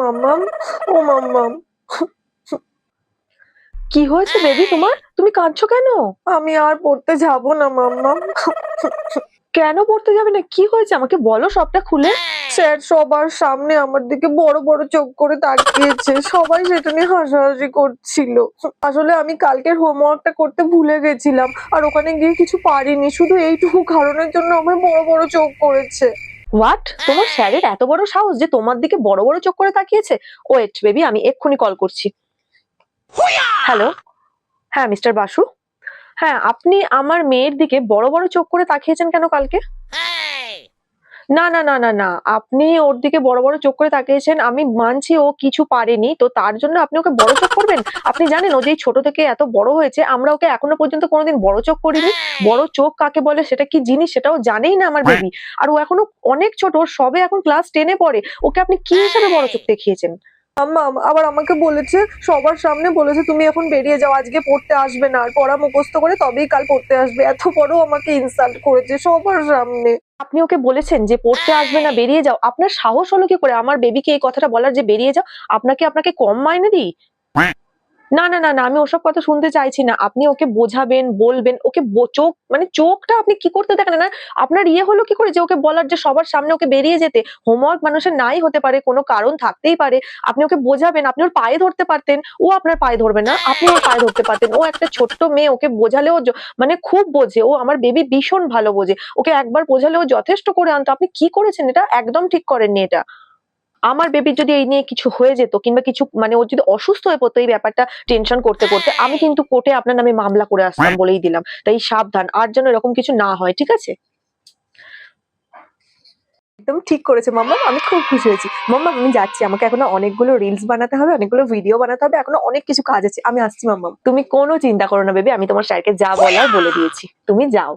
মাম্মাম ও মাম্মাম। কি হয়েছে বেবি তোমার? তুমি কাঁদছো কেন? আমি আর পড়তে যাব না মাম্মাম। কেন পড়তে যাবে না? কি হয়েছে? আমাকে বলো সবটা খুলে। স্যার সবার সামনে আমার দিকে বড় বড় চোখ করে তাকিয়েছে। সবাই সেটা নিয়ে হাসাহাসি করছিল। আসলে আমি কালকের হোমওয়ার্কটা করতে ভুলে গেছিলাম আর ওখানে গিয়ে কিছু পারিনি। শুধু এইটুকু কারণের জন্য আমার বড় বড় চোখ করেছে। হোয়াট তোমার স্যারের এত বড় সাহস যে তোমার দিকে বড় বড় চোখ করে তাকিয়েছে? ওয়েট বেবি আমি এক্ষুনি কল করছি। হ্যালো হ্যাঁ মিস্টার বাসু। হ্যাঁ আপনি আমার মেয়ের দিকে বড় বড় চোখ করে তাকিয়েছেন কেন কালকে? না না না না না। আপনি ওর দিকে বড় বড় চোখ করে তাকিয়েছেন আমি মানছি ও কিছু পারেনি। তো তার জন্য আপনি ওকে বড় চোখ করবেন? আপনি জানেন ও যে ছোট থেকে এত বড় হয়েছে আমরা ওকে এখনও পর্যন্ত কোনোদিন বড় চোখ করিনি। বড় চোখ কাকে বলে সেটা কি জিনিস সেটাও জানেই না আমার বেবি। আর ও এখনও অনেক ছোট সবে এখন ক্লাস টেনে পড়ে। ওকে আপনি কি হিসাবে বড় চোখ দেখিয়েছেন? আম্মা আবার আমাকে বলেছে, সবার সামনে বলেছে, তুমি এখন বেরিয়ে যাও, আজকে পড়তে আসবে না, আর পড়া মুখস্থ করে তবেই কাল পড়তে আসবে। এত বড় আমাকে ইনসাল্ট করেছে সবার সামনে। আপনি ওকে বলেছেন যে পড়তে আসবে না, বেরিয়ে যাও। আপনার সাহস হলো কি করে? আমার বেবিকে এই কথাটা বলার যে, বেরিয়ে যাও, আপনাকে আপনাকে কম মাইনে দিই? না না না না, আমি ওসব কথা শুনতে চাইছি না। আপনি ওকে বোঝাবেন, বলবেন, ওকে চোখ মানে চোখটা আপনি কি করতে দেখেন না, আপনার ইয়ে হলো কি করে যে ওকে বলার যে সবার সামনে ওকে বেরিয়ে যেতে, হোমওয়ার্ক মানুষের নাই হতে পারে, কোনো কারণ থাকতেই পারে। আপনি ওকে বোঝাবেন, আপনি ওর পায়ে ধরতে পারতেন, ও আপনার পায়ে ধরবে না, আপনি ওর পায়ে ধরতে পারতেন। ও একটা ছোট্ট মেয়ে, ওকে বোঝালেও মানে খুব বোঝে, ও আমার বেবি ভীষণ ভালো বোঝে। ওকে একবার বোঝালেও যথেষ্ট করে আনতো। আপনি কি করেছেন এটা? একদম ঠিক করেননি এটা। আমার বেবির যদি এই নিয়ে কিছু হয়ে যেত কিংবা কিছু মানে ও যদি অসুস্থ হয়ে পড়তো এই ব্যাপারটা টেনশন করতে করতে আমি কিন্তু কোর্টে আপনার নামে মামলা করে আসতাম বলেই দিলাম। তাই সাবধান আর যেন এরকম কিছু না হয় ঠিক আছে? একদম ঠিক করেছে মাম্মা আমি খুব খুশি হয়েছি। মাম্মা আমি যাচ্ছি আমাকে এখনও অনেকগুলো রিলস বানাতে হবে অনেকগুলো ভিডিও বানাতে হবে এখনও অনেক কিছু কাজ আছে। আমি আসছি মাম্মা। তুমি কোনো চিন্তা করো না বেবি আমি তোমার স্যারকে যা বলার বলে দিয়েছি। তুমি যাও।